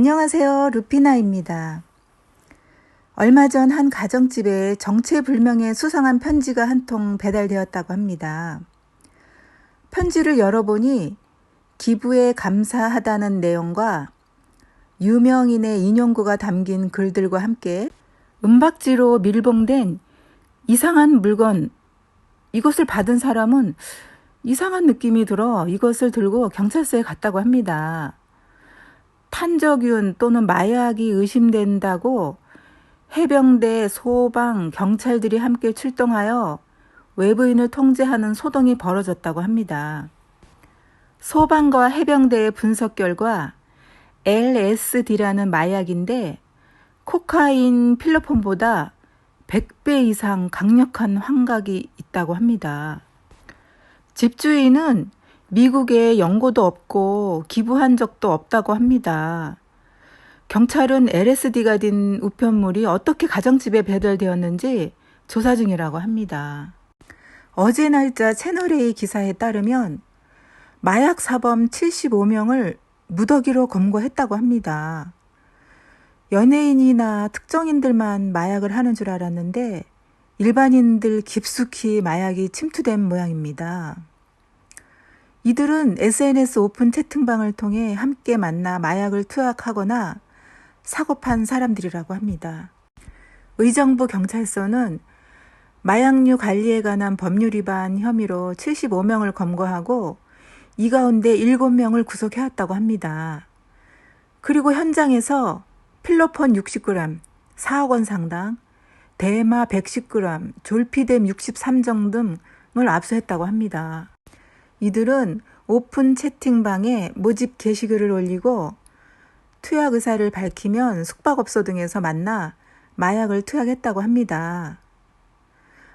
안녕하세요. 루피나입니다. 얼마 전 한 가정집에 정체불명의 수상한 편지가 한 통 배달되었다고 합니다. 편지를 열어보니 기부에 감사하다는 내용과 유명인의 인용구가 담긴 글들과 함께 은박지로 밀봉된 이상한 물건, 이것을 받은 사람은 이상한 느낌이 들어 이것을 들고 경찰서에 갔다고 합니다. 탄저균 또는 마약이 의심된다고 해병대, 소방, 경찰들이 함께 출동하여 외부인을 통제하는 소동이 벌어졌다고 합니다. 소방과 해병대의 분석 결과 LSD라는 마약인데 코카인 필로폰보다 100배 이상 강력한 환각이 있다고 합니다. 집주인은 미국에 연고도 없고 기부한 적도 없다고 합니다. 경찰은 LSD가 든 우편물이 어떻게 가정집에 배달되었는지 조사 중이라고 합니다. 어제 날짜 채널A 기사에 따르면 마약 사범 75명을 무더기로 검거했다고 합니다. 연예인이나 특정인들만 마약을 하는 줄 알았는데 일반인들 깊숙이 마약이 침투된 모양입니다. 이들은 SNS 오픈 채팅방을 통해 함께 만나 마약을 투약하거나 사고판 사람들이라고 합니다. 의정부 경찰서는 마약류 관리에 관한 법률 위반 혐의로 75명을 검거하고 이 가운데 7명을 구속해왔다고 합니다. 그리고 현장에서 필로폰 60g, 4억 원 상당, 대마 110g, 졸피뎀 63정 등을 압수했다고 합니다. 이들은 오픈 채팅방에 모집 게시글을 올리고 투약 의사를 밝히면 숙박업소 등에서 만나 마약을 투약했다고 합니다.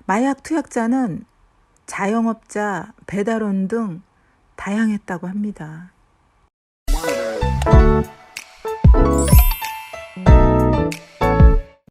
마약 투약자는 자영업자, 배달원 등 다양했다고 합니다.